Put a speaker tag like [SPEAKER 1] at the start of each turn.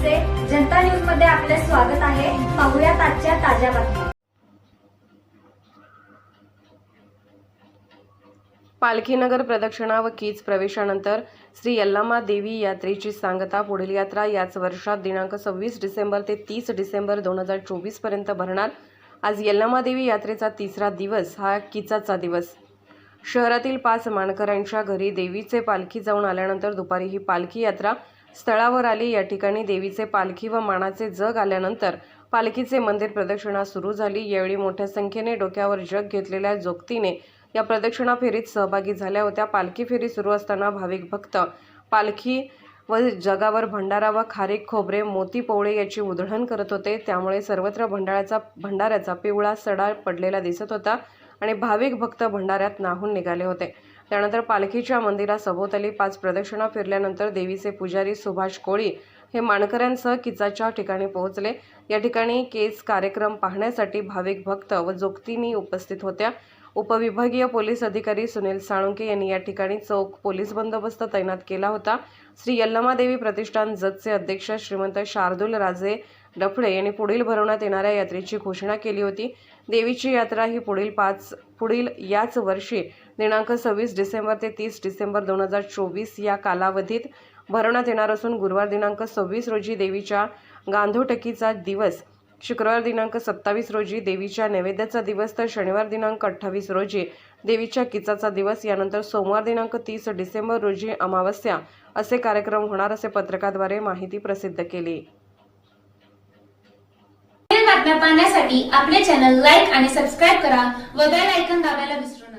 [SPEAKER 1] जनता न्यूजमध्ये आपले स्वागत आहे. पाहुयात आजच्या ताज्या बातम्या.
[SPEAKER 2] पालखीनगर प्रदक्षिणा व कीच प्रवेशानंतर श्री यल्लामा देवी यात्रेची सांगता पुढील यात्रा याच वर्षात दिनांक सव्वीस डिसेंबर ते तीस डिसेंबर दोन हजार चोवीसपर्यंत भरणार. आज यल्लामा देवी यात्रेचा तिसरा दिवस हा किचाचा दिवस. शहरातील पाच मानकऱ्यांच्या घरी देवीचे पालखी जाऊन आल्यानंतर दुपारी ही पालखी यात्रा स्थळावर आली. या ठिकाणी देवीचे पालखी व मानाचे जग आल्यानंतर पालखीचे मंदिर प्रदक्षिणा सुरू झाली. यावेळी मोठ्या संख्येने डोक्यावर जग घेतलेल्या जोगतीने या प्रदक्षिणा फेरीत सहभागी झाल्या होत्या. पालखी फेरी सुरू असताना भाविक भक्त पालखी व जगावर भंडारा व खारीक खोबरे मोती पोवळे याची उधळण करत होते. त्यामुळे सर्वत्र भंडाऱ्याचा भंडाऱ्याचा पिवळा सडा पडलेला दिसत होता आणि भाविक भक्त भंडाऱ्यात नाहून निघाले होते. त्यानंतर पालखीच्या मंदिरासभोवताली पाच प्रदक्षिणा फिरल्यानंतर देवीचे पुजारी सुभाष कोळी हे मानकऱ्यांसह किचाच्या ठिकाणी पोहोचले. या ठिकाणी केस कार्यक्रम पाहण्यासाठी भाविक भक्त व जोगतीनी उपस्थित होत्या. उपविभागीय पोलीस अधिकारी सुनील साळुंके यांनी या ठिकाणी चौक पोलीस बंदोबस्त तैनात केला होता. श्री यल्लमादेवी प्रतिष्ठान जतचे अध्यक्ष श्रीमंत शार्दूल राजे डफळे यांनी पुढील भरवण्यात येणाऱ्या यात्रेची घोषणा केली होती. देवीची यात्रा ही पुढील पाच पुढील याच वर्षी दिनांक सव्वीस डिसेंबर ते तीस डिसेंबर दोन हजार चोवीस या कालावधीत भरवण्यात येणार असून गुरुवार दिनांक सव्वीस रोजी देवीच्या गांधोटकीचा दिवस शुक्रवार दिनांक सत्तावीस रोजी देवीच्या नैवेद्याचा दिवस तर शनिवार दिनांक अठ्ठावीस रोजी देवीच्या किचाचा दिवस. यानंतर सोमवार दिनांक तीस डिसेंबर रोजी अमावस्या असे कार्यक्रम होणार असे पत्रकाद्वारे माहिती प्रसिद्ध केली.
[SPEAKER 3] बातम्या पाहण्यासाठी आपले चॅनल लाईक आणि सबस्क्राईब करा व बेल ऐकन दाबायला विसरू